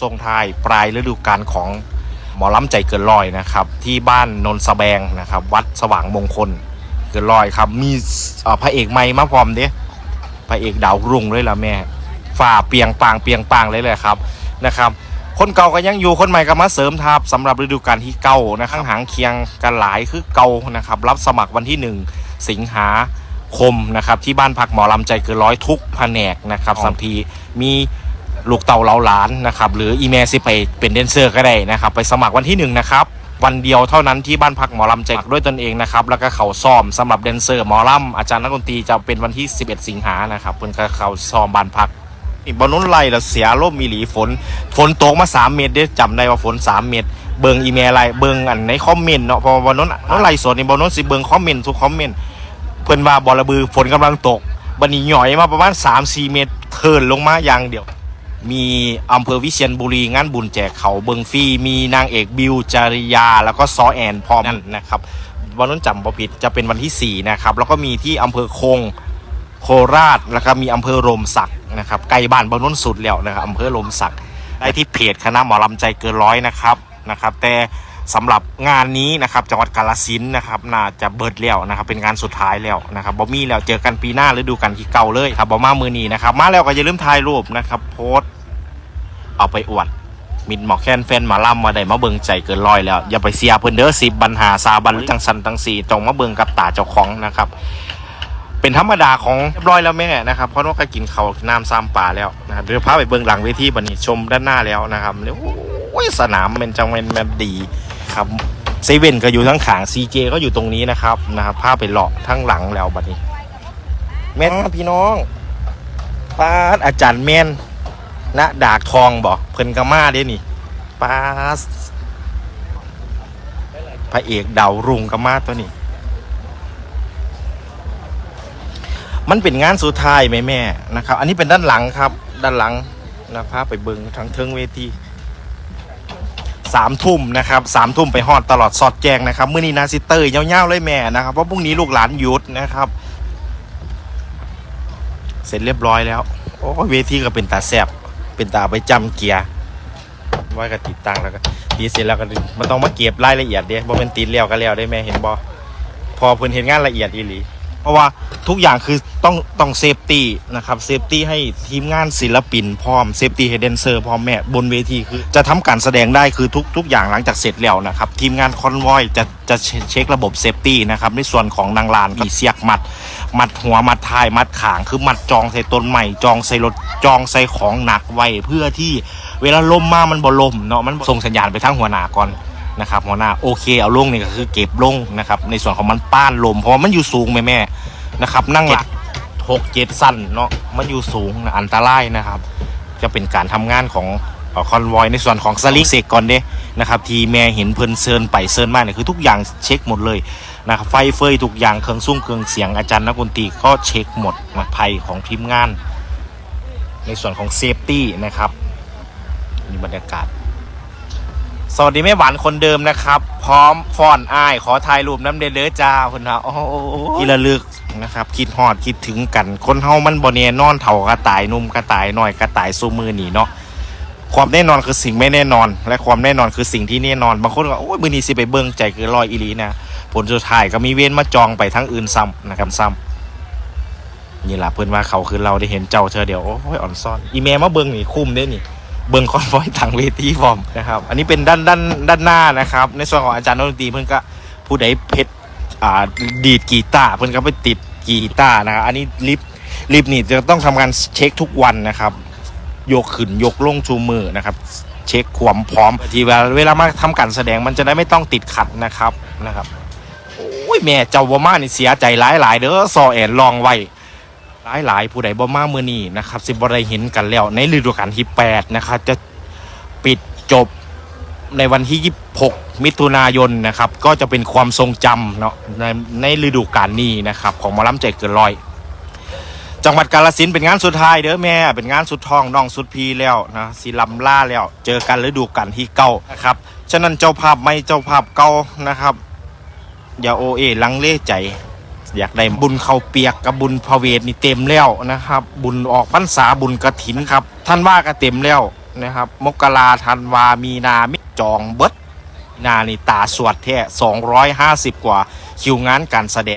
ทรงท้ายปลายฤดูกาลของหมอลำใจเกินร้อยนะครับ ที่บ้านนนสแบงนะครับ วัดสว่างมงคลเกินร้อยครับ มีเอ่อพระเอกใหม่มาพร้อมเด้พระเอกดาวรุ่งเลยล่ะแม่ฝ่าเปียงปางเปียงปางเลยเลยครับนะครับ คนเก่าก็ยังอยู่คนใหม่ก็มาเสริมทัพสำหรับฤดูกาลที่เก่านะข้างหางเคียงกันหลายคือเก่านะครับ รับสมัครวันที่หนึ่งสิงหาคมนะครับ ที่บ้านพักหมอลำใจเกินร้อยทุกแผนกนะครับสัมพีมี ลูกเต่าเหลาหลานนะครับหรืออีเมลสิไปเป็นแดนเซอร์ก็ได้นะครับ ไปสมัครวันที่หนึ่งนะครับวันเดียวเท่านั้นที่บ้านพักหมอลำใจด้วยตนเองนะครับแล้วก็เขาซ้อมสำหรับแดนเซอร์หมอลำอาจารย์นักดนตรีจะเป็นวันที่ 11 สิงหานะครับเพิ่นเขาซ้อมบ้านพักนี่บอลนุนไล่แล้วเสียร่มมีหลีฝน ฝนตกมาสามเมตรเด้จำได้ว่าฝนสามเมตร เบิงอีเมลอะไรเบิงอันในคอมเมนต์เนาะพอบอลนุนนุนไล่สดนี่บอลนุนสิเบิงคอมเมนต์ทุกคอมเมนต์เพิ่อนว่าบอลระบือฝนกำลังตกบันนี้หย่อยมาประมาณ3-4 เมตรเทินลงมาอย่างเดียว มีอำเภอวิเชียรบุรีงานบุญแจกเขาเบิงฟรีมีนางเอกบิวจาริยา แล้วก็ซอแอนพร้อมนั่นนะครับวันนุนจำบ่ผิดจะเป็นวันที่ 4 นะครับ แล้วก็มีที่อำเภอคงโคราชแล้วก็มีอำเภอโรมศักนะครับไกลบ้านบางน้นสุดแล้วนะครับอำเภอโรมศักได้ที่เพจคณะหมอลำใจเกินร้อยนะครับนะครับ แต่ สำหรับงานนี้นะครับจังหวัดกาฬสินนะครับน่าจะเบิดแล้วนะครับเป็นงานสุดท้ายแล้วนะครับบอมี่แล้วเจอกันปีหน้าฤดูกันที่เก่าเลยครับบอมามือนี้นะครับมาแล้วก็อย่าลืมถ่ายรูปนะครับโพสเอาไปอวดมินหมอกแค้นแฟนหมาล่ำมาได้มาเบิงใจเกินร้อยแล้ว อย่าไปเสียเพิ่นเด้อสิบัญหาซาบันจังสันตังสีจงมาเบิงกับตาเจ้าของนะครับ เป็นธรรมดาของเรียบร้อยแล้วแม่นะครับเพราะว่าก็กินเขาน้ำซ้ำปลาแล้วนะเดี๋ยวพาไปเบื้องหลังเวทีบันนี้ชมด้านหน้าแล้วนะครับโอ้ยสนามเป็นจังเป็นแบบดี ครับเซเว่นก็อยู่ทั้งขางซีเจก็อยู่ตรงนี้นะครับนะครับพาพไปเลาะทั้งหลังแล้วบัดนี้ แม่นพี่น้องป้าอาจารย์แม่นณดากทองบอกเพิ่นกามาเด้นี่ป้าพระเอกดาวรุ่งกามาตัวนี้ มันเป็นงานสุดท้ายไหมแม่นะครับ อันนี้เป็นด้านหลังครับ ด้านหลังนะพาไปเบิงทางเทิงเวที สามทุ่มนะครับสามทุ่มไปฮอดตลอดสอดแจงนะครับมื้อนี้นาซิเตอร์ยาวๆเลยแม่นะครับเพราะพรุ่งนี้ลูกหลานหยุดนะครับ เสร็จเรียบร้อยแล้วโอ้เวทีก็เป็นตาแซบเป็นตาไปจำเกียร์ไว้ก็ติดตั้งแล้วก็ตีเสร็จแล้วก็มันต้องมาเก็บรายละเอียดเด้บ่เป็นตีแล้วก็แล้วได้แม่เห็นบ่พอเพิ่นเห็นงานละเอียดอีหลี เพราะว่าทุกอย่างคือต้องต้องเซฟตี้นะครับเซฟตี้ให้ทีมงานศิลปินพร้อมเซฟตี้ให้แดนเซอร์พร้อมแม่บนเวทีคือจะทำการแสดงได้คือทุกทุกอย่างหลังจากเสร็จแล้วนะครับ ทีมงานคอนวอยจะจะเช็คระบบเซฟตี้นะครับในส่วนของนางลานมีเสียกมัด มัดหัวมัดท้ายมัดขาง คือมัดจองใส่ต้นใหม่จองใส่รถจองใส่ของหนักไว้เพื่อที่เวลาลมมามันบ่ลมเนาะมันส่งสัญญาณไปทางหัวหน้าก่อน นะครับหัวหน้าโอเคเอาลงนี่ก็คือเก็บลงนะครับในส่วนของมันป้านลมเพราะว่ามันอยู่สูงแม่แม่ๆนะครับนั่งหลักหกเจ็ดสั้นเนาะมันอยู่สูงนะอันตรายนะครับ จะเป็นการทำงานของคอนวอยในส่วนของสลิงเซกก่อนเด้นะครับทีแม่เห็นเพิ่นเซินไปเซินมาเนี่ยคือทุกอย่างเช็คหมดเลยนะครับไฟเฟยทุกอย่างเครื่องซุ้งเครื่องเสียงอาจารย์นักดนตรีก็เช็คหมดนะภัยของทีมงาน ในส่วนของเซฟตี้นะครับนี่บรรยากาศ สวัสดีแม่หวานคนเดิมนะครับ พร้อมฟอนอ้าย ขอถ่ายรูปน้ำเดเด้อจ้าคุณนะโอ้โหที่ระลึกนะครับ คิดฮอดคิดถึงกัน คนเฮามันบ่เนียนอนเถ่ากระต่ายนุ่มกระต่ายหน่อยกระต่ายซูมือหนีเนาะความแน่นอนคือสิ่งไม่แน่นอน และความแน่นอนคือสิ่งที่แน่นอนบางคนก็โอ้ยมือนี้สิไปเบิ่งใจคือลอยอีลีนะผลสุดท้ายก็มีเว้นมาจองไปทั้งอื่นซ้ำนะครับซ้ำนี่แหละเพื่อนว่าเขาคือเราได้เห็นเจ้าเธอเดียวโอ้ยอ่อนซ่อน อีเมลมาเบิ่งนี่คุ้มเด้นี่ เบิงคอนวอยทางเวทีฟอร์มนะครับ อันนี้เป็นด้านด้านด้านหน้านะครับ ในส่วนของอาจารย์ดนตรีเพื่อนก็ผู้ใดเพชรอ่าดีดกีตาร์เพื่อนก็ไปติดกีตาร์นะครับ อันนี้ลิฟต์ลิฟต์นี่จะต้องทำการเช็คทุกวันนะครับ ยกขึ้นยกลงชูมือนะครับ เช็คความพร้อมทีเวลาเวลามาทำการแสดงมันจะได้ไม่ต้องติดขัดนะครับนะครับโอ้ยแม่เจ้าบ่มานี่เสียใจหลายหลายๆเด้อซอแอนลองไว้ หลายหลายๆผู้ใดบ่มามือนี้นะครับสิบ่ได้เห็นกันแล้ว ในฤดูกาลที่8นะครับจะปิดจบในวันที่ 26 มิถุนายนนะครับ ก็จะเป็นความทรงจำเนาะในในฤดูกาลนี้นะครับ ของมอลำใจเกินร้อย จังหวัดกาฬสินเป็นงานสุดท้ายเด้อแม่ เป็นงานสุดทองน้องสุดพีแล้วนะสิลำล่าแล้ว เจอกันฤดูกาลที่เก้านะครับ ฉะนั้นเจ้าภาพไม่เจ้าภาพเก่านะครับ อย่าโอเอลังเลใจ อยากได้บุญเข่าเปียกกับบุญพระเวทนี่เต็มแล้วนะครับ บุญออกพรรษาบุญกระถินครับท่านว่าก็เต็มแล้วนะครับ มกราธันวามีนามิจองเบิดนานี่ตาสวดแท้250 กว่าคิวงานการแสดง